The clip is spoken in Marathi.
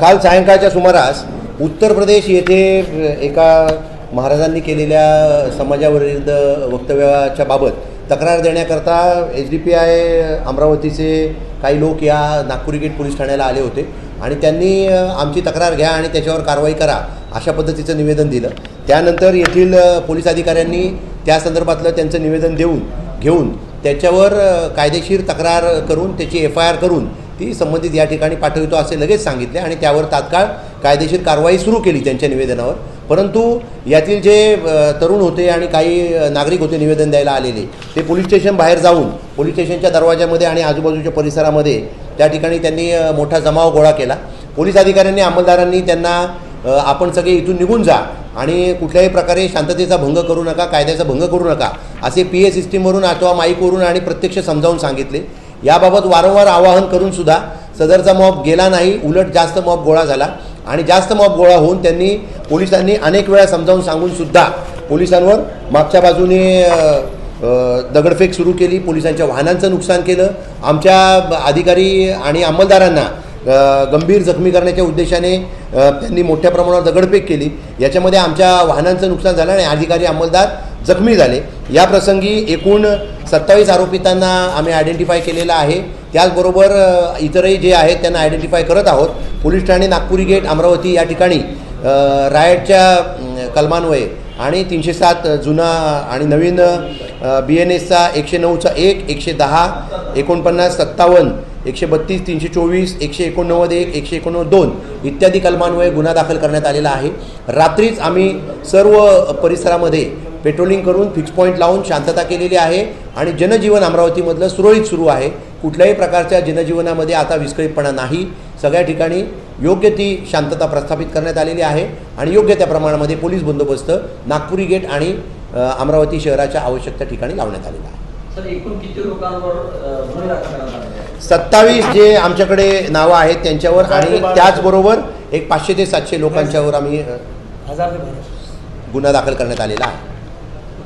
काल सायंकाळच्या सुमारास उत्तर प्रदेश येथे एका महाराजांनी केलेल्या समाजाविरुद्ध वक्तव्याच्या बाबत तक्रार देण्याकरता एच डी पी आय अमरावतीचे काही लोक या नागपुरी गेट पोलीस ठाण्याला आले होते आणि त्यांनी आमची तक्रार घ्या आणि त्याच्यावर कारवाई करा अशा पद्धतीचं निवेदन दिलं. त्यानंतर येथील पोलीस अधिकाऱ्यांनी त्या संदर्भातलं त्यांचं निवेदन देऊन घेऊन त्याच्यावर कायदेशीर तक्रार करून त्याची एफ आय आर करून ती संबंधित या ठिकाणी पाठवितो असे लगेच सांगितले आणि त्यावर तात्काळ कायदेशीर कारवाई सुरू केली त्यांच्या निवेदनावर. परंतु यातील जे तरुण होते आणि काही नागरिक होते निवेदन द्यायला आलेले ते पोलीस स्टेशन बाहेर जाऊन पोलीस स्टेशनच्या दरवाजामध्ये आणि आजूबाजूच्या परिसरामध्ये त्या ठिकाणी त्यांनी मोठा जमाव गोळा केला. पोलीस अधिकाऱ्यांनी अंमलदारांनी त्यांना आपण सगळे इथून निघून जा आणि कुठल्याही प्रकारे शांततेचा भंग करू नका कायद्याचा भंग करू नका असे पी ए सिस्टीमवरून अथवा माईकवरून आणि प्रत्यक्ष समजावून सांगितले. याबाबत वारंवार आवाहन करून सुद्धा सदरचा मॉब गेला नाही उलट जास्त मॉब गोळा झाला. आणि जास्त मॉब गोळा होऊन त्यांनी पोलिसांनी अनेक वेळा समजावून सांगून सुद्धा पोलिसांवर मागच्या बाजूने दगडफेक सुरू केली पोलिसांच्या वाहनांचं नुकसान केलं. आमच्या ब- अधिकारी आणि अंमलदारांना गंभीर जखमी करण्याच्या उद्देशाने त्यांनी मोठ्या प्रमाणावर दगडफेक केली. याच्यामध्ये आमच्या वाहनांचं नुकसान झालं आणि अधिकारी अंमलदार जखमी झाले. या प्रसंगी एकूण सत्तावीस आरोपितांना आम्ही आयडेंटिफाय केलेलं आहे. त्याचबरोबर इतरही जे आहेत त्यांना आयडेंटिफाय करत आहोत. पोलीस ठाणे नागपुरी गेट अमरावती या ठिकाणी रायडच्या रायटच्या कलमान्वये आणि तीनशे सात जुना आणि नवीन बी एन एसचा एकशे नऊचा एक एकशे दहा एकोणपन्नास सत्तावन्न एकशे बत्तीस तीनशे चोवीस एकशे एकोणनव्वद एक एकशे एकोणनव्वद दोन इत्यादी कलमान्वये गुन्हा दाखल करण्यात आलेला आहे. रात्रीच आम्ही सर्व परिसरामध्ये पेट्रोलिंग करून फिक्स पॉईंट लावून शांतता केलेली आहे आणि जनजीवन अमरावतीमधलं सुरळीत सुरू आहे. कुठल्याही प्रकारच्या जनजीवनामध्ये आता विस्कळीतपणा नाही. सगळ्या ठिकाणी योग्य ती शांतता प्रस्थापित करण्यात आलेली आहे आणि योग्य त्या प्रमाणामध्ये पोलीस बंदोबस्त नागपुरी गेट आणि अमरावती शहराच्या आवश्यक त्या ठिकाणी लावण्यात आलेला आहे? सत्तावीस जे आमच्याकडे नावं आहेत त्यांच्यावर आणि त्याचबरोबर एक पाचशे ते सातशे लोकांच्यावर आम्ही गुन्हा दाखल करण्यात आलेला आहे.